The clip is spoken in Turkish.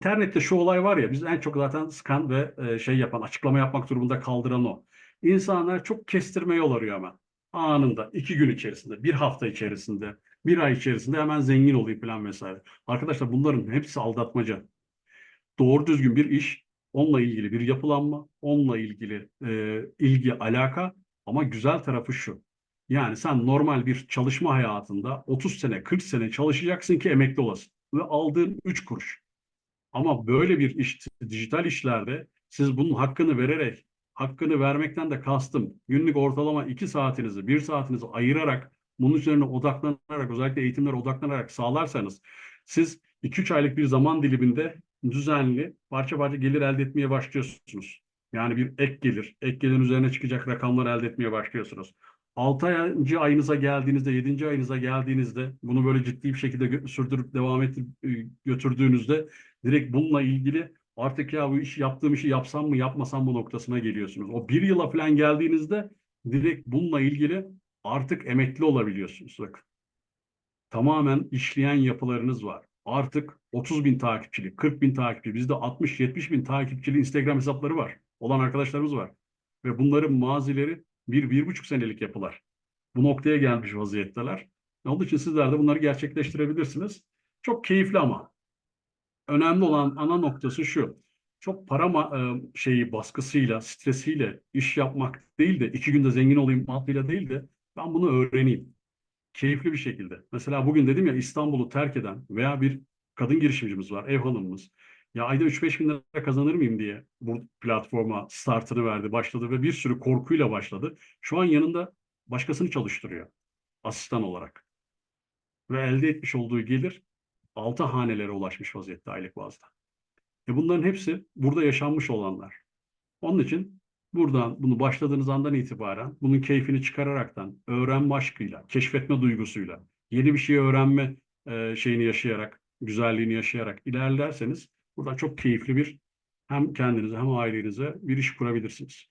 internette şu olay var ya biz en çok zaten skan ve e, şey yapan açıklama yapmak durumunda kaldıran o. İnsanlar çok kestirme yol arıyor hemen. Anında iki gün içerisinde, bir hafta içerisinde, bir ay içerisinde hemen zengin olayım falan vesaire. Arkadaşlar bunların hepsi aldatmaca. Doğru düzgün bir iş, onunla ilgili bir yapılanma, onunla ilgili e, ilgi, alaka ama güzel tarafı şu. Yani sen normal bir çalışma hayatında 30 sene, 40 sene çalışacaksın ki emekli olasın. Ve aldığın 3 kuruş. Ama böyle bir iş, dijital işlerde siz bunun hakkını vererek, hakkını vermekten de kastım, günlük ortalama 2 saatinizi, 1 saatinizi ayırarak, bunun üzerine odaklanarak, özellikle eğitimlere odaklanarak sağlarsanız, siz 2-3 aylık bir zaman diliminde düzenli, parça parça gelir elde etmeye başlıyorsunuz. Yani bir ek gelir, ek gelirin üzerine çıkacak rakamlar elde etmeye başlıyorsunuz. 6. ayınıza geldiğinizde, 7. ayınıza geldiğinizde bunu böyle ciddi bir şekilde sürdürüp devam ettirip e, götürdüğünüzde direkt bununla ilgili artık ya bu işi yaptığım işi yapsam mı yapmasam mı noktasına geliyorsunuz. O bir yıla falan geldiğinizde direkt bununla ilgili artık emekli olabiliyorsunuz. Bakın. Tamamen işleyen yapılarınız var. Artık 30 bin takipçili, 40 bin takipçili, bizde 60-70 bin takipçili Instagram hesapları var. Olan arkadaşlarımız var. Ve bunların mazileri bir, bir buçuk senelik yapılar. Bu noktaya gelmiş vaziyetteler. Onun için sizler de bunları gerçekleştirebilirsiniz. Çok keyifli ama. Önemli olan ana noktası şu. Çok para e, şeyi baskısıyla, stresiyle iş yapmak değil de iki günde zengin olayım mantığıyla değil de ben bunu öğreneyim. Keyifli bir şekilde. Mesela bugün dedim ya İstanbul'u terk eden veya bir kadın girişimcimiz var, ev hanımımız. Ya ayda 3-5 bin lira kazanır mıyım diye bu platforma startını verdi, başladı ve bir sürü korkuyla başladı. Şu an yanında başkasını çalıştırıyor asistan olarak. Ve elde etmiş olduğu gelir 6 hanelere ulaşmış vaziyette aylık bazda. E bunların hepsi burada yaşanmış olanlar. Onun için buradan bunu başladığınız andan itibaren bunun keyfini çıkararaktan, öğrenme aşkıyla, keşfetme duygusuyla, yeni bir şey öğrenme e, şeyini yaşayarak, güzelliğini yaşayarak ilerlerseniz burada çok keyifli bir hem kendinize hem ailenize bir iş kurabilirsiniz.